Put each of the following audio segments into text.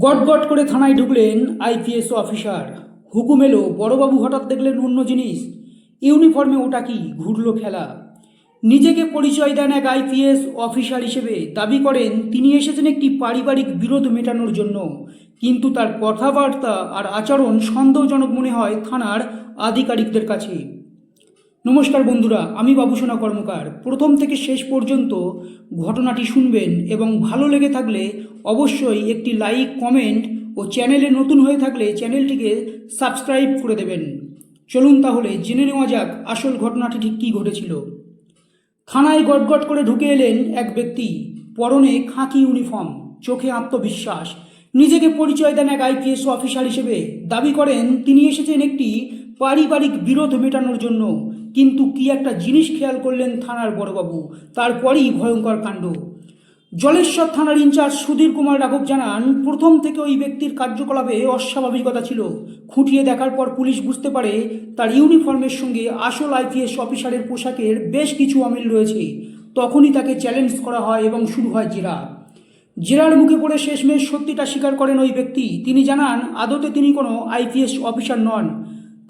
গটগট করে থানায় ঢুকলেন আইপিএস অফিসার। হুকুম এলো, বড়বাবু হঠাৎ দেখলেন অন্য জিনিস। ইউনিফর্মে ওটা কি? ঘুরলো খেলা। নিজেকে পরিচয় দেন এক আইপিএস অফিসার হিসেবে। দাবি করেন, তিনি এসেছেন একটি পারিবারিক বিরোধ মেটানোর জন্য। কিন্তু তার কথাবার্তা আর আচরণ সন্দেহজনক মনে হয় থানার আধিকারিকদের কাছে। নমস্কার বন্ধুরা, আমি বাবুসোনা কর্মকার। প্রথম থেকে শেষ পর্যন্ত ঘটনাটি শুনবেন এবং ভালো লেগে থাকলে অবশ্যই একটি লাইক, কমেন্ট ও চ্যানেলে নতুন হয়ে থাকলে চ্যানেলটিকে সাবস্ক্রাইব করে দেবেন। চলুন তাহলে জেনে নেওয়া যাক আসল ঘটনাটি ঠিক কী ঘটেছিল। থানায় গটগট করে ঢুকে এলেন এক ব্যক্তি। পরনে খাঁকি ইউনিফর্ম, চোখে আত্মবিশ্বাস। নিজেকে পরিচয় দেন এক আইপিএস অফিসার হিসেবে। দাবি করেন, তিনি এসেছেন একটি পারিবারিক বিরোধ মেটানোর জন্য। কিন্তু কি একটা জিনিস খেয়াল করলেন থানার বড়বাবু? তারপরই ভয়ঙ্কর কাণ্ড। জলেশ্বর থানার ইনচার্জ সুধীর কুমার রাঘব জানান, প্রথম থেকে ওই ব্যক্তির কার্যকলাপে অস্বাভাবিকতা ছিল। খুঁটিয়ে দেখার পর পুলিশ বুঝতে পারে তার ইউনিফর্মের সঙ্গে আসল আইপিএস অফিসারের পোশাকের বেশ কিছু অমিল রয়েছে। তখনই তাকে চ্যালেঞ্জ করা হয় এবং শুরু হয় জেরা। জেরার মুখে পড়ে শেষমেশ সত্যিটা স্বীকার করেন ওই ব্যক্তি। তিনি জানান, আদতে তিনি কোনো আইপিএস অফিসার নন।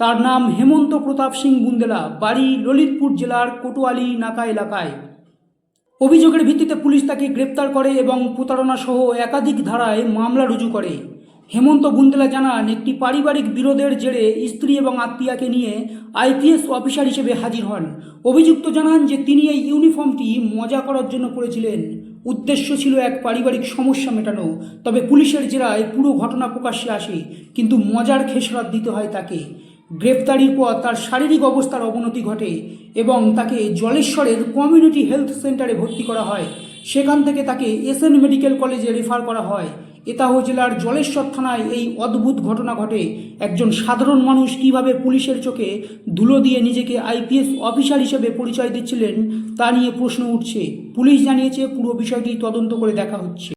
তার নাম হেমন্ত প্রতাপ সিং বুন্দেলা, বাড়ি ললিতপুর জেলার কোটোয়ালি নাকা এলাকায়। অভিযোগের ভিত্তিতে পুলিশ তাকে গ্রেপ্তার করে এবং প্রতারণা সহ একাধিক ধারায় মামলা রুজু করে। হেমন্ত বুন্দেলা জানান, একটি পারিবারিক বিরোধের জেরে স্ত্রী এবং আত্মীয়াকে নিয়ে আইপিএস অফিসার হিসেবে হাজির হন। অভিযুক্ত জানান যে তিনি এই ইউনিফর্মটি মজা করার জন্য পরেছিলেন। উদ্দেশ্য ছিল এক পারিবারিক সমস্যা মেটানো, তবে পুলিশের জেরায় পুরো ঘটনা প্রকাশ্যে আসে, কিন্তু মজার খেসরাত দিতে হয় তাকে। গ্রেপ্তারির পর তার শারীরিক অবস্থার অবনতি ঘটে এবং তাকে জলেশ্বরের কমিউনিটি হেলথ সেন্টারে ভর্তি করা হয়। সেখান থেকে তাকে এসএন মেডিকেল কলেজে রেফার করা হয়। এতাহ জেলার জলেশ্বর থানায় এই অদ্ভুত ঘটনা ঘটে। একজন সাধারণ মানুষ কীভাবে পুলিশের চোখে ধুলো দিয়ে নিজেকে আইপিএস অফিসার হিসেবে পরিচয় দিচ্ছিলেন তা নিয়ে প্রশ্ন উঠছে। পুলিশ জানিয়েছে পুরো বিষয়টি তদন্ত করে দেখা হচ্ছে।